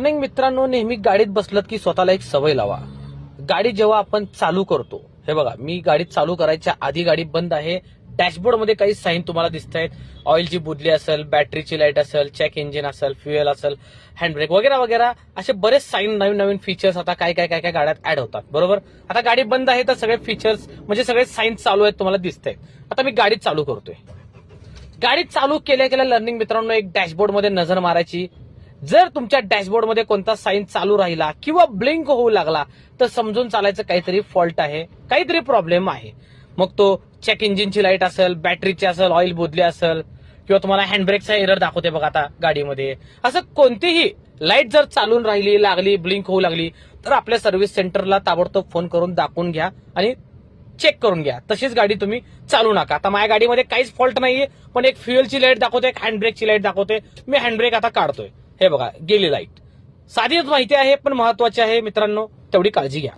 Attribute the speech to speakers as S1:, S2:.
S1: अनेक मित्रांनो नेहमी गाडीत बसलत की स्वतःला एक सवय लावा. गाडी जेव्हा आपण चालू करतो हे बघा मी गाडी चालू करायच्या आधी गाडी बंद आहे. डॅशबोर्डमध्ये काही साईन तुम्हाला दिसत आहेत ऑइलची बुदली असेल बॅटरीची लाइट असेल चेक इंजिन असेल फ्युएल असेल हँडब्रेक वगैरे वगैरे असे बरेच साईन नवीन नवीन फीचर्स आता काय काय काय काय गाड्यात ऍड होतात. बरोबर? आता गाडी बंद आहे तर सगळे फीचर्स म्हणजे सगळे साईन चालू आहेत तुम्हाला दिसत आहेत आता मी गाडी चालू करतोय. गाडी चालू केल्या केल्या लर्निंग मित्रांनो एक डॅशबोर्डमध्ये नजर मारायची. जर तुमच्या डॅशबोर्डमध्ये कोणता साईन चालू राहिला किंवा ब्लिंक होऊ लागला तर समजून चालायचं काहीतरी फॉल्ट आहे काहीतरी प्रॉब्लेम आहे. मग तो चेक इंजिनची लाइट असेल बॅटरीची असेल ऑइल बोधली असेल किंवा तुम्हाला हँडब्रेकचा एरर दाखवते बघा आता गाडीमध्ये. असं कोणतीही लाइट जर चालून राहिली लागली ब्लिंक होऊ लागली तर आपल्या सर्व्हिस सेंटरला ताबडतोब फोन करून दाखवून घ्या आणि चेक करून घ्या. तशीच गाडी तुम्ही चालू नका. आता माझ्या गाडीमध्ये काहीच फॉल्ट नाहीये पण एक फ्युएलची लाइट दाखवते एक हँडब्रेकची लाइट दाखवते. मी हँडब्रेक आता काढतोय. हे बघा गेली लाइट साधीच माहिती आहे पण महत्वाची आहे मित्रांनो तेवढी काळजी घ्या.